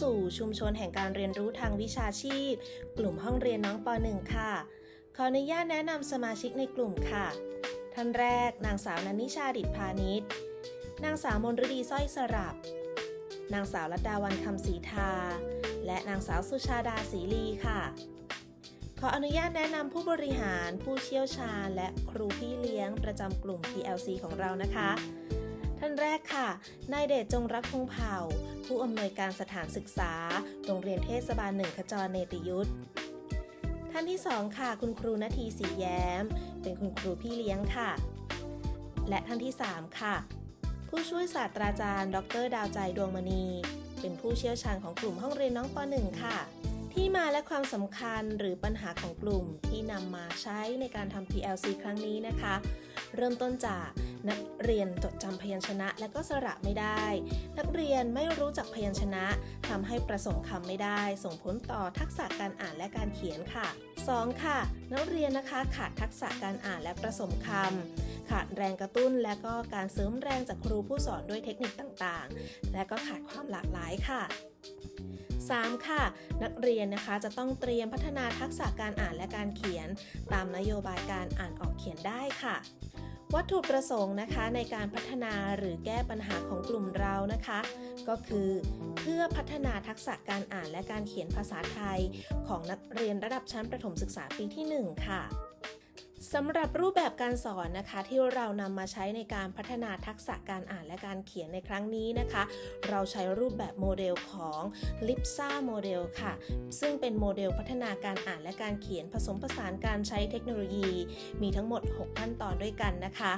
สู่ชุมชนแห่งการเรียนรู้ทางวิชาชีพ กลุ่มห้องเรียนน้องป .1 ค่ะ ขออนุญาตแนะนำสมาชิกในกลุ่มค่ะ ท่านแรก นางสาวนันนิชาดิตพาณิชย์ นางสาวมนฤดีสร้อยสรับ นางสาวรัตดาวันคำศรีทา และนางสาวสุชาดาศรีลีค่ะ ขออนุญาตแนะนำผู้บริหาร ผู้เชี่ยวชาญ และครูพี่เลี้ยงประจำกลุ่ม PLC ของเรานะคะานแรกค่ะ นายเดชจงรักคงเผ่า ผู้อำนวยการสถานศึกษา โรงเรียนเทศบาลหนึ่งขจรเนติยุทธท่านที่สองค่ะ คุณครูนาทีสีแย้ม เป็นคุณครูพี่เลี้ยงค่ะ และท่านที่สามค่ะ ผู้ช่วยศาสตราจารย์ ดร ดาวใจดวงมณี เป็นผู้เชี่ยวชาญของกลุ่มห้องเรียนน้องป .1 ค่ะ ที่มาและความสำคัญหรือปัญหาของกลุ่มที่นำมาใช้ในการทำ PLC ครั้งนี้นะคะ เริ่มต้นจาก นักเรียนจดจำพยัญชนะและก็สระไม่ได้ นักเรียนไม่รู้จักพยัญชนะทำให้ประสมคำไม่ได้ ส่งผลต่อทักษะการอ่านและการเขียนค่ะ 2. ค่ะ นักเรียนนะคะขาดทักษะการอ่านและประสมคำขาดแรงกระตุ้นและก็การเสริมแรงจากครูผู้สอนด้วยเทคนิคต่างๆ และก็ขาดความหลากหลายค่ะ 3. ค่ะ นักเรียนนะคะจะต้องเตรียมพัฒนาทักษะการอ่านและการเขียน ตามนโยบายการอ่านออกเขียนได้ค่ะ วัตถุประสงค์นะคะในการพัฒนาหรือแก้ปัญหาของกลุ่มเรานะคะ ก็คือเพื่อพัฒนาทักษะการอ่านและการเขียนภาษาไทย ของนักเรียนระดับชั้นประถมศึกษาปีที่ 1 ค่ะ สำหรับรูปแบบการสอนนะคะที่เรานำมาใช้ในการพัฒนาทักษะการอ่านและการเขียนในครั้งนี้นะคะ เราใช้รูปแบบโมเดลของ Lipsa โมเดลค่ะ ซึ่งเป็นโมเดลพัฒนาการอ่านและการเขียนผสมผสานการใช้เทคโนโลยี มีทั้งหมด 6 ขั้นตอนด้วยกันนะคะ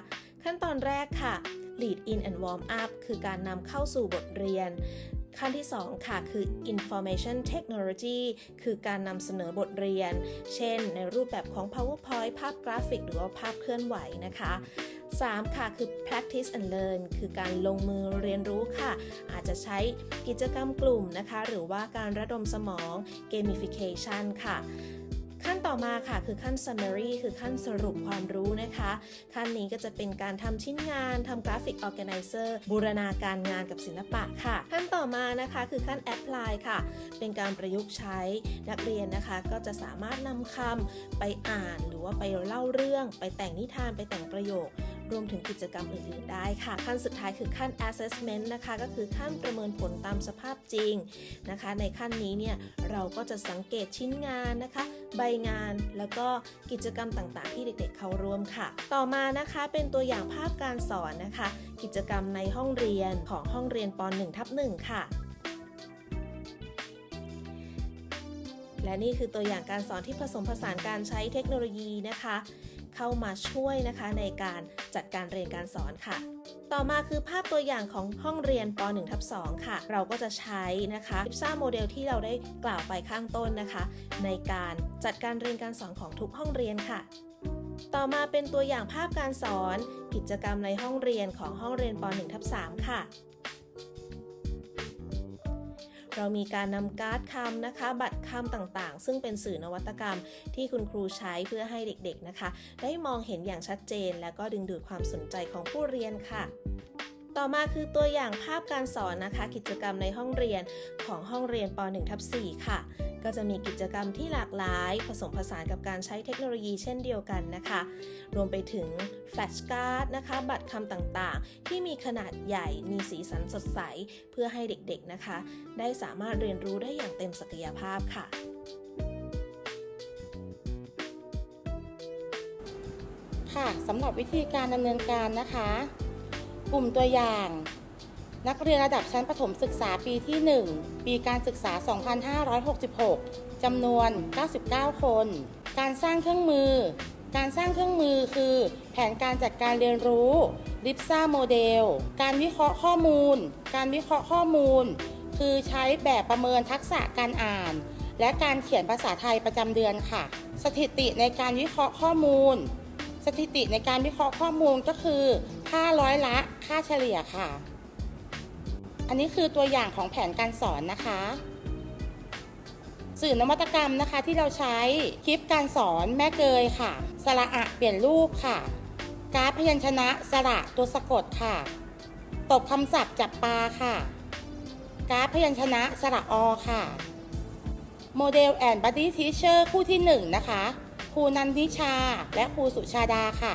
ขั้นตอนแรกค่ะ lead in and warm up คือการนำเข้าสู่บทเรียน ขั้นที่ 2 ค่ะ คือ information technology คือการนำเสนอบทเรียน เช่น ในรูปแบบของ powerpoint ภาพกราฟิก หรือว่าภาพเคลื่อนไหวนะคะ 3. ค่ะ คือ practice and learn คือการลงมือเรียนรู้ค่ะ อาจจะใช้กิจกรรมกลุ่มนะคะ หรือว่าการระดมสมอง gamification ค่ะ ต่อมาค่ะคือขั้น summary คือขั้นสรุปความรู้นะคะ ขั้นนี้ก็จะเป็นการทำชิ้นงานทำกราฟิก organizer บูรณาการงานกับศิลปะค่ะ ขั้นต่อมานะคะคือขั้น apply ค่ะ เป็นการประยุกต์ใช้นักเรียนนะคะ ก็จะสามารถนำคำไปอ่านหรือว่าไปเล่าเรื่อง ไปแต่งนิทานไปแต่งประโยครวมถึงกิจกรรมอื่นๆได้ค่ะ ขั้นสุดท้ายคือขั้น assessment นะคะ ก็คือขั้นประเมินผลตามสภาพจริงนะคะ ในขั้นนี้เนี่ยเราก็จะสังเกตชิ้นงานนะคะ ใบงาน แล้วก็กิจกรรมต่างๆ ที่เด็กๆ เข้าร่วมค่ะ ต่อมานะคะเป็นตัวอย่างภาพการสอนนะคะ กิจกรรมในห้องเรียนของห้องเรียนป .1 ทับ1ค่ะ และนี่คือตัวอย่างการสอนที่ผสมผสานการใช้เทคโนโลยีนะคะ เข้ามาช่วยนะคะในการจัดการเรียนการสอนค่ะ ต่อมาคือภาพตัวอย่างของห้องเรียนป .1 ทับ2ค่ะ เราก็จะใช้นะคะ IPSA โมเดลที่เราได้กล่าวไปข้างต้นนะคะ ในการจัดการเรียนการสอนของทุกห้องเรียนค่ะ ต่อมาเป็นตัวอย่างภาพการสอน กิจกรรมในห้องเรียนของห้องเรียนป .1 ทับ3ค่ะ เรามีการนำการ์ดคำนะคะ บัตรคำต่างๆ ซึ่งเป็นสื่อนวัตกรรมที่คุณครูใช้เพื่อให้เด็กๆนะคะ ได้มองเห็นอย่างชัดเจน และก็ดึงดูดความสนใจของผู้เรียนค่ะ ต่อมาคือตัวอย่างภาพการสอนนะคะ กิจกรรมในห้องเรียนของห้องเรียนป .1 ทับ4ค่ะ ก็จะมีกิจกรรมที่หลากหลาย ผสมผสานกับการใช้เทคโนโลยีเช่นเดียวกันนะคะ รวมไปถึงแฟลชการ์ดนะคะ บัตรคำต่างๆ ที่มีขนาดใหญ่มีสีสันสดใส เพื่อให้เด็กๆนะคะ ได้สามารถเรียนรู้ได้อย่างเต็มศักยภาพค่ะค่ะสำหรับวิธีการดำเนินการนะคะ กลุ่มตัวอย่าง นักเรียนระดับชั้นประถมศึกษาปีที่ 1 ปีการศึกษา 2566 จำนวน 99 คน การสร้างเครื่องมือ การสร้างเครื่องมือคือ แผนการจัดการเรียนรู้ LIPSA โมเดล การวิเคราะห์ข้อมูล การวิเคราะห์ข้อมูล คือใช้แบบประเมินทักษะการอ่าน และการเขียนภาษาไทยประจำเดือนค่ะ สถิติในการวิเคราะห์ข้อมูล สถิติในการวิเคราะห์ข้อมูลก็คือค่าร้อยละค่าเฉลี่ยค่ะ อันนี้คือตัวอย่างของแผนการสอนนะคะ สื่อนวัตกรรมนะคะที่เราใช้คลิปการสอนแม่เกยค่ะ สระอะเปลี่ยนรูปค่ะการพยัญชนะสระตัวสะกดค่ะ ตบคำศัพท์จับปลาค่ะการพยัญชนะสระอค่ะ โมเดลแอนบัดดี้ทีเชอร์คู่ที่ 1 นะคะ ครูนันนิชา และครูสุชาดาค่ะ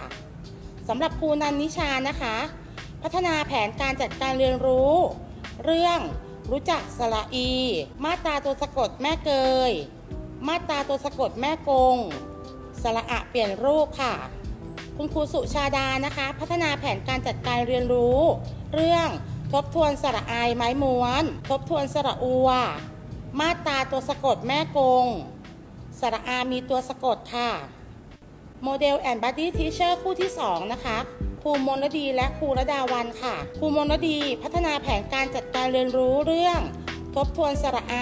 สำหรับครูนันนิชานะคะ พัฒนาแผนการจัดการเรียนรู้ เรื่องรู้จักสระอี มาตราตัวสะกดแม่เกย มาตราตัวสะกดแม่กง สระอะเปลี่ยนรูปค่ะ คุณครูสุชาดานะคะ พัฒนาแผนการจัดการเรียนรู้ เรื่องทบทวนสระอายไม้ม้วน ทบทวนสระอัว มาตราตัวสะกดแม่กง สระอามีตัวสะกดค่ะ โมเดลแอนบัดดี้ทีเชอร์คู่ที่ 2 นะคะครูมนรดีและครูระดาวันค่ะครูมนรดีพัฒนาแผนการจัดการเรียนรู้เรื่อง ทบทวนสระไอ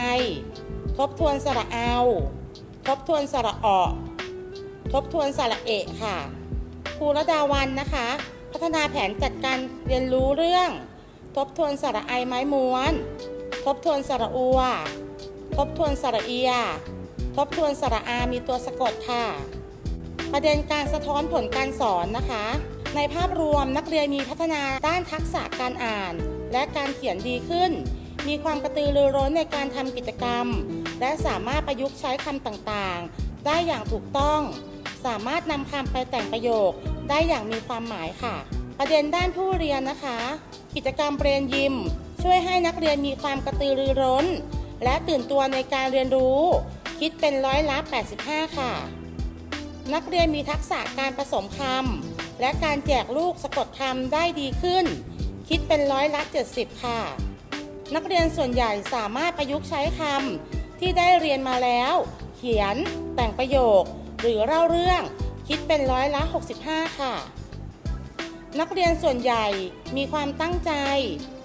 ทบทวนสระเอา ทบทวนสระออกทบทวนสระเอะค่ะครูระดาวันนะคะ พัฒนาแผนจัดการเรียนรู้เรื่อง ทบทวนสระไอไม้ม้วน ทบทวนสระอัว ทบทวนสระเอีย ทบทวนสระอามีตัวสะกดค่ะ ประเด็นการสะท้อนผลการสอนนะคะ ในภาพรวมนักเรียนมีพัฒนาด้านทักษะการอ่าน และการเขียนดีขึ้น มีความกระตือรือร้นในการทำกิจกรรม และสามารถประยุกต์ใช้คำต่างๆ ได้อย่างถูกต้อง สามารถนำคำไปแต่งประโยคได้อย่างมีความหมายค่ะ ประเด็นด้านผู้เรียนนะคะ กิจกรรมเบรนยิม ช่วยให้นักเรียนมีความกระตือรือร้น และตื่นตัวในการเรียนรู้ คิดเป็นร้อยละ 85 ค่ะ นักเรียนมีทักษะการผสมคำและการแจกลูกสะกดคำได้ดีขึ้น คิดเป็นร้อยละ 70 ค่ะ นักเรียนส่วนใหญ่สามารถประยุกต์ใช้คำที่ได้เรียนมาแล้ว เขียน แต่งประโยค หรือเล่าเรื่อง คิดเป็นร้อยละ 65 ค่ะ นักเรียนส่วนใหญ่มีความตั้งใจ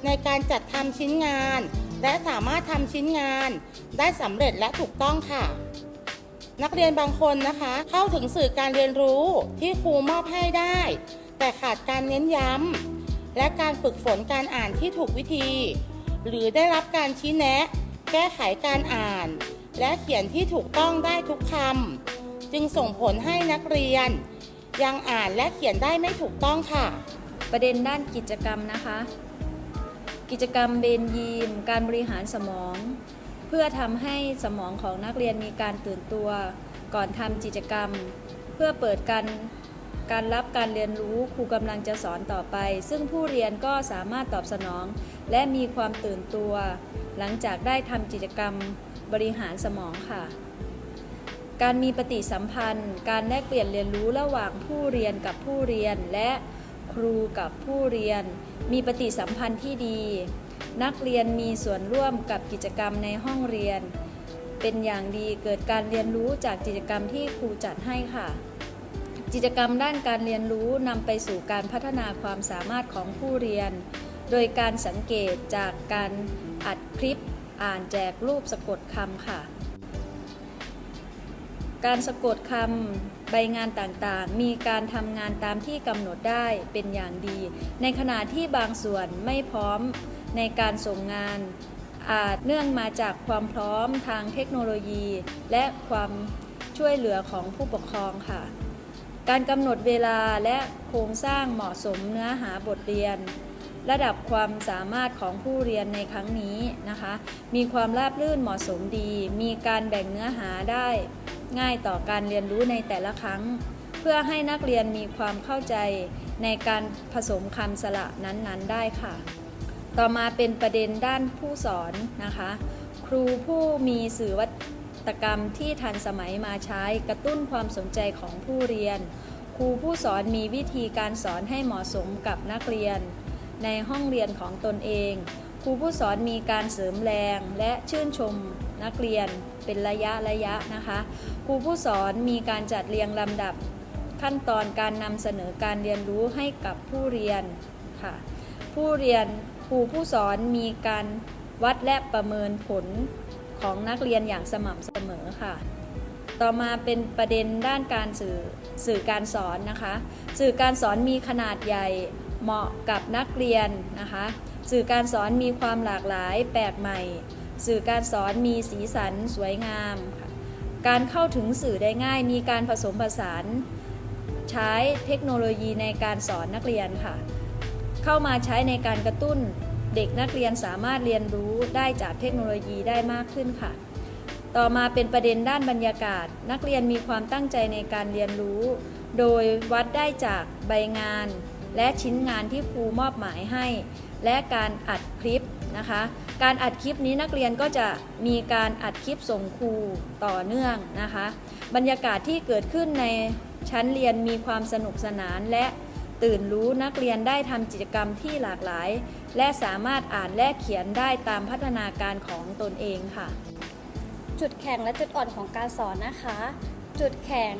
ในการจัดทำชิ้นงาน และสามารถทำชิ้นงานได้สำเร็จและถูกต้องค่ะ นักเรียนบางคนนะคะ เข้าถึงสื่อการเรียนรู้ที่ครูมอบให้ได้ แต่ขาดการเน้นย้ำและการฝึกฝนการอ่านที่ถูกวิธี หรือได้รับการชี้แนะ แก้ไขการอ่าน และเขียนที่ถูกต้องได้ทุกคำจึงส่งผลให้นักเรียน ยังอ่านและเขียนได้ไม่ถูกต้องค่ะ ประเด็นด้านกิจกรรมนะคะ กิจกรรมเบนยีม การบริหารสมอง เพื่อทำให้สมองของนักเรียนมีการตื่นตัว ก่อนทำกิจกรรม เพื่อเปิดการการรับการเรียนรู้ครูกำลังจะสอนต่อไป ซึ่งผู้เรียนก็สามารถตอบสนอง และมีความตื่นตัว หลังจากได้ทำกิจกรรมบริหารสมองค่ะ การมีปฏิสัมพันธ์ การแลกเปลี่ยนเรียนรู้ระหว่างผู้เรียนกับผู้เรียนและ ครูกับผู้เรียน มีปฏิสัมพันธ์ที่ดี นักเรียนมีส่วนร่วมกับกิจกรรมในห้องเรียน เป็นอย่างดีเกิดการเรียนรู้จากกิจกรรมที่ครูจัดให้ค่ะ กิจกรรมด้านการเรียนรู้นำไปสู่การพัฒนาความสามารถของผู้เรียน โดยการสังเกตจากการอัดคลิป อ่านแจกรูปสะกดคำค่ะ การสะกดคำใบงานต่างๆ มีการทำงานตามที่กำหนดได้เป็นอย่างดี ในขณะที่บางส่วนไม่พร้อมในการส่งงานอาจเนื่องมาจากความพร้อมทางเทคโนโลยี และความช่วยเหลือของผู้ปกครองค่ะ การกำหนดเวลาและโครงสร้างเหมาะสมเนื้อหาบทเรียน ระดับความสามารถของผู้เรียนในครั้งนี้นะคะ มีความราบรื่นเหมาะสมดี มีการแบ่งเนื้อหาได้ ง่ายต่อการเรียนรู้ในแต่ละครั้ง เพื่อให้นักเรียนมีความเข้าใจในการผสมคำสระนั้นๆ ได้ค่ะ ต่อมาเป็นประเด็นด้านผู้สอนนะคะ ครูผู้มีสื่อวัตกรรมที่ทันสมัยมาใช้กระตุ้นความสนใจของผู้เรียน ครูผู้สอนมีวิธีการสอนให้เหมาะสมกับนักเรียน ในห้องเรียนของตนเอง ครูผู้สอนมีการเสริมแรงและชื่นชม นักเรียนเป็นระยะระยะนะคะครูผู้สอนมีการจัดเรียงลำดับขั้นตอนการนำเสนอการเรียนรู้ให้กับผู้เรียนค่ะ ผู้เรียนครูผู้สอนมีการวัดและประเมินผลของนักเรียนอย่างสม่ำเสมอค่ะ ต่อมาเป็นประเด็นด้านการสื่อสื่อการสอนนะคะ สื่อการสอนมีขนาดใหญ่เหมาะกับนักเรียนนะคะ สื่อการสอนมีความหลากหลายแปลกใหม่ สื่อการสอนมีสีสันสวยงามค่ะการเข้าถึงสื่อได้ง่าย มีการผสมผสานใช้เทคโนโลยีในการสอนนักเรียนค่ะ เข้ามาใช้ในการกระตุ้นเเด็กนักเรียนสามารถเรียนรู้ได้จากเทคโนโลยีได้มากขึ้นค่ะ ต่อมาเป็นประเด็นด้านบรรยากาศ นักเรียนมีความตั้งใจในการเรียนรู้ โดยวัดได้จากใบงาน และชิ้นงานที่ครูมอบหมายให้ และการอัดคลิป นะคะ การอัดคลิปนี้นักเรียนก็จะมีการอัดคลิปส่งครูต่อเนื่องนะคะ บรรยากาศที่เกิดขึ้นในชั้นเรียนมีความสนุกสนานและตื่นรู้นักเรียนได้ทำกิจกรรมที่หลากหลาย และสามารถอ่านและเขียนได้ตามพัฒนาการของตนเองค่ะ จุดแข็งและจุดอ่อนของการสอนนะคะ จุดแข็ง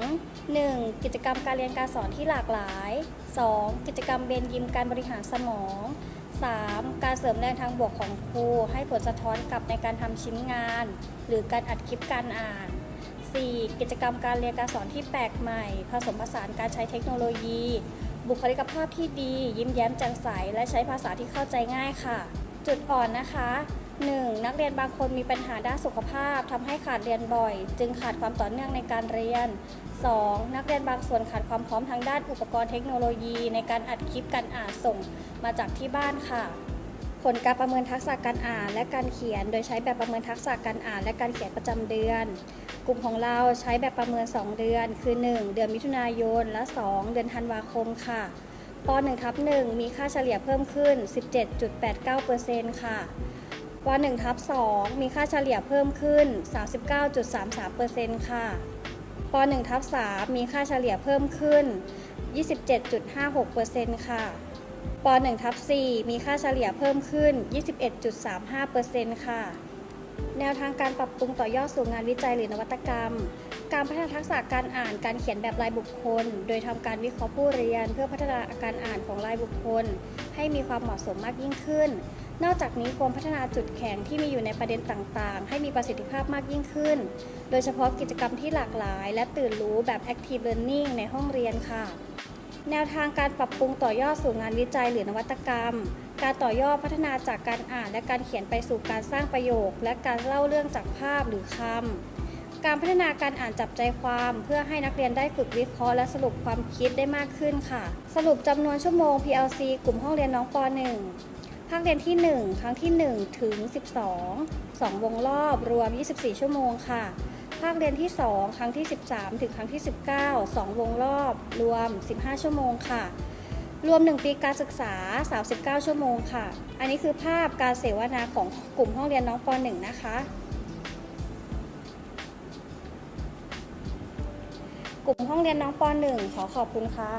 1. กิจกรรมการเรียนการสอนที่หลากหลาย 2. กิจกรรมเบนยิมการบริหารสมอง 3. การเสริมแรงทางบวกของครู ให้ผลสะท้อนกลับในการทำชิ้นงาน หรือการอัดคลิปการอ่าน 4. กิจกรรมการเรียนการสอนที่แปลกใหม่ ผสมผสานการใช้เทคโนโลยี บุคลิกภาพที่ดี ยิ้มแย้มแจ่มใส และใช้ภาษาที่เข้าใจง่ายค่ะ จุดอ่อนนะคะ 1. นักเรียนบางคนมีปัญหาด้านสุขภาพทำให้ขาดเรียนบ่อย จึงขาดความต่อเนื่องในการเรียน 2. นักเรียนบางส่วนขาดความพร้อมทางด้านอุปกรณ์เทคโนโลยี ในการอัดคลิปการอ่านส่งมาจากที่บ้านค่ะ ผลการประเมินทักษะการอ่านและการเขียน โดยใช้แบบประเมินทักษะการอ่านและการเขียนประจำเดือน กลุ่มของเราใช้แบบประเมิน 2 เดือน คือ 1 เดือนมิถุนายน และ 2 เดือนธันวาคมค่ะป .1 ทับ1มีค่าเฉลี่ยเพิ่มขึ้น 17.89%ค่ะป .1 ทับ2มีค่าเฉลี่ยเพิ่มขึ้น 39.33%ค่ะ ป .1 ทับ3มีค่าเฉลี่ยเพิ่มขึ้น 27.56%ค่ะป .1 ทับ4มีค่าเฉลี่ยเพิ่มขึ้น 21.35%ค่ะ แนวทางการปรับปรุงต่อยอดสู่งานวิจัยหรือนวัตกรรม การพัฒนาทักษะการอ่านการเขียนแบบรายบุคคล โดยทำการวิเคราะห์ผู้เรียน เพื่อพัฒนาการอ่านของรายบุคคล ให้มีความเหมาะสมมากยิ่งขึ้น นอกจากนี้ควรพัฒนาจุดแข็งที่มีอยู่ในประเด็นต่างๆ ให้มีประสิทธิภาพมากยิ่งขึ้น โดยเฉพาะกิจกรรมที่หลากหลาย และตื่นรู้แบบ active learning ในห้องเรียนค่ะ แนวทางการปรับปรุงต่อยอดสู่งานวิจัยหรือนวัตกรรม การต่อยอดพัฒนาจากการอ่านและการเขียนไปสู่การสร้างประโยค และการเล่าเรื่องจากภาพหรือคำ การพัฒนาการอ่านจับใจความเพื่อให้นักเรียนได้ฝึกวิเคราะห์และสรุปความคิดได้มากขึ้นค่ะ สรุปจำนวนชั่วโมง PLC กลุ่มห้องเรียนน้องป .1 ภาคเรียนที่ 1 ครั้งที่ 1 ถึง 12 2 วงรอบรวม 24 ชั่วโมงค่ะ ภาคเรียนที่ 2 ครั้งที่ 13 ถึงครั้งที่ 19 2 วงรอบรวม 15 ชั่วโมงค่ะ รวม 1 ปีการศึกษา 39 ชั่วโมงค่ะ อันนี้คือภาพการเสวนาของกลุ่มห้องเรียนน้องป .1 นะคะกลุ่มห้องเรียนน้องป .1 ขอขอบคุณค่ะ